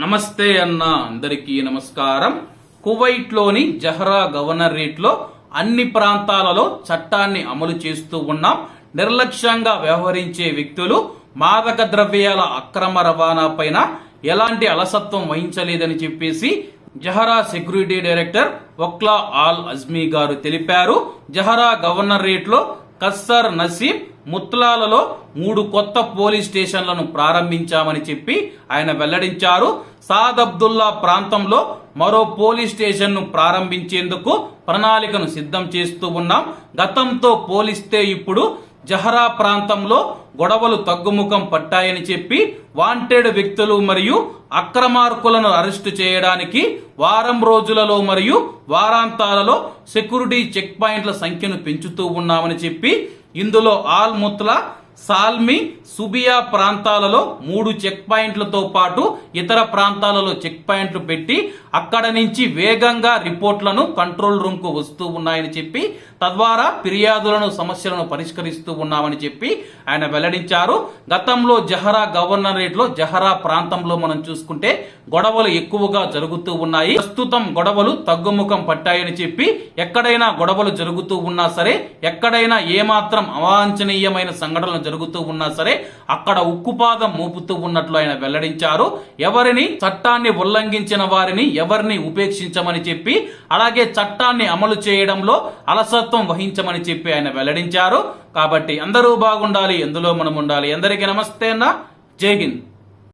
నమస్తే అన్న అందరికీ నమస్కారం. కువైట్లోని జహరా గవర్నరేట్లో అన్ని ప్రాంతాలలో చట్టాన్ని అమలు చేస్తూ ఉన్నాం. నిర్లక్ష్యంగా వ్యవహరించే వ్యక్తులు మాదక ద్రవ్యాల అక్రమ రవాణా పైన ఎలాంటి అలసత్వం వహించలేదని చెప్పేసి Zahra security director Okla Al Ajmi గారు తెలిపారు. జహరా గవర్నరేట్లో కస్సర్ నసీం ముత్లాలలో మూడు కొత్త పోలీస్ స్టేషన్లను ప్రారంభించామని చెప్పి ఆయన వెల్లడించారు. సాద్ అబ్దుల్లా ప్రాంతంలో మరో పోలీస్ స్టేషన్ను ప్రారంభించేందుకు ప్రణాళికను సిద్ధం చేస్తూ ఉన్నాం. గతంతో పోలిస్తే ఇప్పుడు జహరా ప్రాంతంలో గొడవలు తగ్గుముఖం పట్టాయని చెప్పి వాంటెడ్ వ్యక్తులు మరియు అక్రమార్కులను అరెస్టు చేయడానికి వారం రోజులలో మరియు వారాంతాలలో సెక్యూరిటీ చెక్ పాయింట్ల సంఖ్యను పెంచుతూ ఉన్నామని చెప్పి ఇందులో ఆల్ ముత్లా సాల్మి సుబియా ప్రాంతాలలో మూడు చెక్ పాయింట్లతో పాటు ఇతర ప్రాంతాలలో చెక్ పాయింట్లు పెట్టి అక్కడ నుంచి వేగంగా రిపోర్ట్లను కంట్రోల్ రూమ్కు వస్తూ ఉన్నాయని చెప్పి తద్వారా ఫిర్యాదులను సమస్యలను పరిష్కరిస్తూ ఉన్నామని చెప్పి ఆయన వెల్లడించారు. గతంలో జహరా గవర్నరేట్లో జహరా ప్రాంతంలో మనం చూసుకుంటే గొడవలు ఎక్కువగా జరుగుతూ ఉన్నాయి. ప్రస్తుతం గొడవలు తగ్గుముఖం పట్టాయని చెప్పి ఎక్కడైనా గొడవలు జరుగుతూ ఉన్నా సరే ఎక్కడైనా ఏమాత్రం అవాంఛనీయమైన సంఘటనలు జరుగుతూ ఉన్నా సరే అక్కడ ఉక్కుపాదం మోపుతూ ఉన్నట్లు ఆయన వెల్లడించారు. ఎవరిని? చట్టాన్ని ఉల్లంఘించిన వారిని ఎవరిని ఉపేక్షించమని చెప్పి అలాగే చట్టాన్ని అమలు చేయడంలో అలసత్వం వహించమని చెప్పి ఆయన వెల్లడించారు. కాబట్టి అందరూ బాగుండాలి ఎందులో మనం ఉండాలి. అందరికీ నమస్తే అన్న. జై హింద్.